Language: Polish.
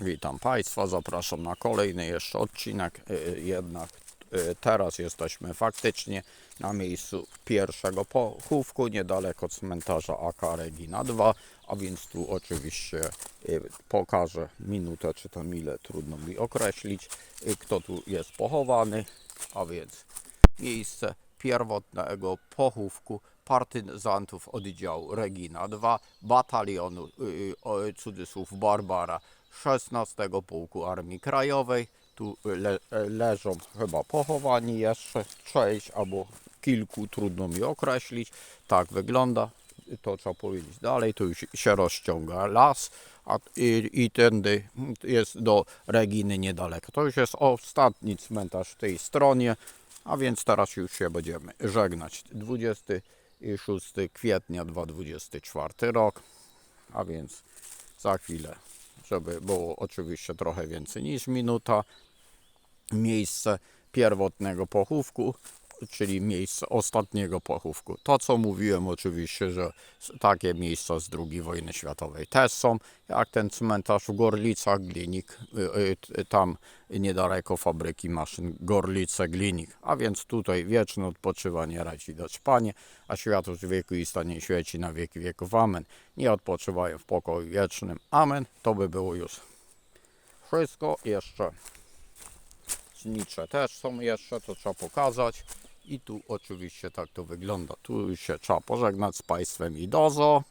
Witam Państwa, zapraszam na kolejny jeszcze odcinek. Y, Jednak y, teraz jesteśmy faktycznie na miejscu pierwszego pochówku, niedaleko cmentarza AK Regina 2, a więc tu oczywiście pokażę minutę czy tam ile, trudno mi określić, kto tu jest pochowany, a więc miejsce pierwotnego pochówku partyzantów oddziału Regina 2 batalionu y, y, o, cudzysłów Barbara 16 Pułku Armii Krajowej. Tu le, leżą chyba pochowani jeszcze część albo kilku, trudno mi określić. Tak wygląda. To trzeba powiedzieć dalej. Tu już się rozciąga las a, i, i tędy jest do Reginy niedaleko. To już jest ostatni cmentarz w tej stronie. A więc teraz już się będziemy żegnać. 26 kwietnia 2024 rok. A więc za chwilę, żeby było oczywiście trochę więcej niż minuta, miejsce pierwotnego pochówku, czyli miejsce ostatniego pochówku. To, co mówiłem oczywiście, że takie miejsca z II wojny światowej też są, jak ten cmentarz w Gorlicach, Glinik, y, y, t- tam niedaleko fabryki maszyn Gorlice, Glinik. A więc tutaj wieczne odpoczywanie raci dać Panie, a światło z wieku i stanie świeci na wieki wieków. Amen. Nie odpoczywają w pokoju wiecznym. Amen. To by było już wszystko. Jeszcze Znicze też są jeszcze, to trzeba pokazać. I tu oczywiście tak to wygląda. Tu się trzeba pożegnać z Państwem i dozo.